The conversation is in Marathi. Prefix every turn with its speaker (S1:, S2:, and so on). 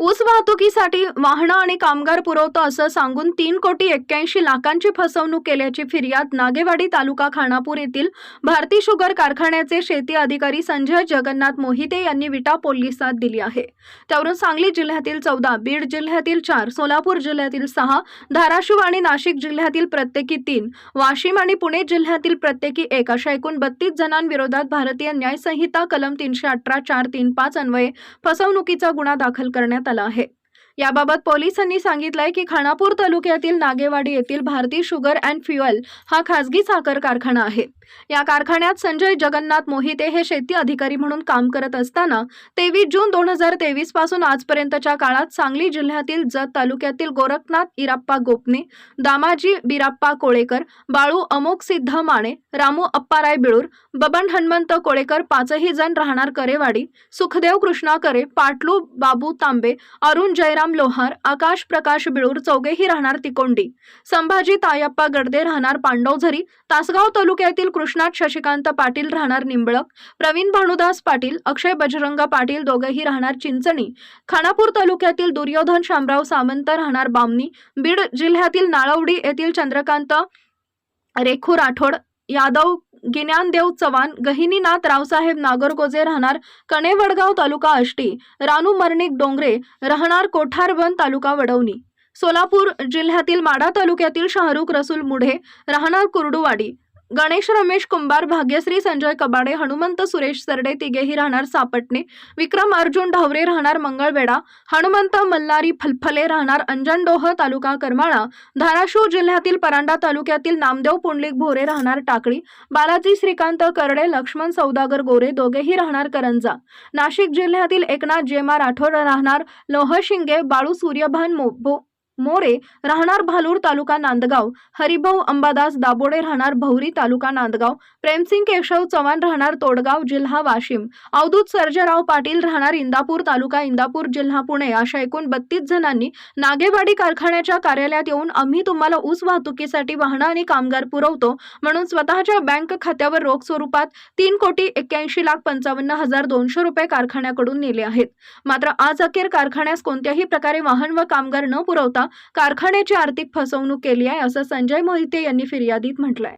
S1: ऊस वाहतुकीसाठी वाहनं आणि कामगार पुरवतो असं सांगून तीन कोटी एक्क्याऐंशी लाखांची फसवणूक केल्याची फिर्याद नागेवाडी तालुका खानापूर येथील भारती शुगर कारखान्याचे शेती अधिकारी संजय जगन्नाथ मोहिते यांनी विटा पोलिसात दिली आहे. त्यावरून सांगली जिल्ह्यातील चौदा बीड जिल्ह्यातील चार सोलापूर जिल्ह्यातील सहा धाराशिव आणि नाशिक जिल्ह्यातील प्रत्येकी तीन वाशिम आणि पुणे जिल्ह्यातील प्रत्येकी एक अशा एकूण बत्तीस जणांविरोधात भारतीय न्यायसंहिता कलम तीनशे अठरा चार तीन पाच अन्वये फसवणुकीचा गुन्हा दाखल करण्यात आला आहे. याबाबत पोलिसांनी सांगितलंय की खानापूर तालुक्यातील नागेवाडी येथील भारती शुगर अँड फ्युएल हा खासगी साखर कारखाना आहे. या कारखान्यात संजय जगन्नाथ मोहिते हे शेती अधिकारी म्हणून काम करत असताना तेवीस जून दोन हजार तेवीसपासून आजपर्यंतच्या काळात सांगली जिल्ह्यातील जत तालुक्यातील गोरखनाथ इराप्पा गोपने दामाजी बिराप्पा कोळेकर बाळू अमोक सिद्ध माने रामू अप्पाराय बिळूर बबन हनुमंत कोळेकर पाचही जण राहणार करेवाडी सुखदेव कृष्णा करे पाटलू बाबू तांबे अरुण जयराम लोहार आकाश प्रकाश बिळूर चौघेही राहणार तिकोंडी. संभाजी तायप्पा गडदे राहणार पांडवझरी तासगाव तालुक्यातील कृष्णात शशिकांत पाटील राहणार निंबळक प्रवीण भानुदास पाटील अक्षय बजरंग पाटील दोघेही राहणार चिंचणी. खानापूर तालुक्यातील दुर्योधन शामराव सामंत राहणार बामणी बीड जिल्ह्यातील नाळवडी येथील चंद्रकांत रेखू राठोड यादव गिन्यानदेव चव्हाण गहिनीनाथ रावसाहेब नागरगोजे राहणार कणेवडगाव तालुका आष्टी रानू मर्णिक डोंगरे राहणार कोठारवन तालुका वडवणी. सोलापूर जिल्ह्यातील माडा तालुक्यातील शाहरुख रसूल मुढे राहणार कुर्डुवाडी गणेश रमेश कुंभार भाग्यश्री संजय कबाडे हनुमंत सुरेश सरडे तिघेही राहणार सापटणे. विक्रम अर्जुन ढवरे राहणार मंगळवेढा. हनुमंत मल्हारी फलफले राहणार अंजनडोह तालुका करमाळा. धाराशिव जिल्ह्यातील परांडा तालुक्यातील नामदेव पुंडलिक भोरे राहणार टाकळी. बालाजी श्रीकांत करडे लक्ष्मण सौदागर गोरे दोघेही राहणार करंजा. नाशिक जिल्ह्यातील एकनाथ जेमा राठोड राहणार लोहशिंगे बाळू सूर्यभान मोबो मोरे राहणार भालूर तालुका नांदगाव हरिभाऊ अंबादास दाबोडे राहणार भौरी तालुका नांदगाव प्रेमसिंग केशव चव्हाण राहणार तोडगाव जिल्हा वाशिम अवधूत सर्जेराव पाटील राहणार इंदापूर तालुका इंदापूर जिल्हा पुणे अशा एकूण बत्तीस जणांनी नागेवाडी कारखान्याच्या कार्यालयात येऊन आम्ही तुम्हाला ऊस वाहतुकीसाठी वाहनं आणि कामगार पुरवतो म्हणून स्वतःच्या बँक खात्यावर रोख स्वरूपात तीन कोटी एक्क्याऐंशी लाख पंचावन्न हजार दोनशे रुपये कारखान्याकडून नेले आहेत. मात्र आज अखेर कारखान्यास कोणत्याही प्रकारे वाहन व कामगार न पुरवता कारखान्याची आर्थिक फसवणूक केली आहे असं संजय मोहिते यांनी फिर्यादीत म्हटलंय.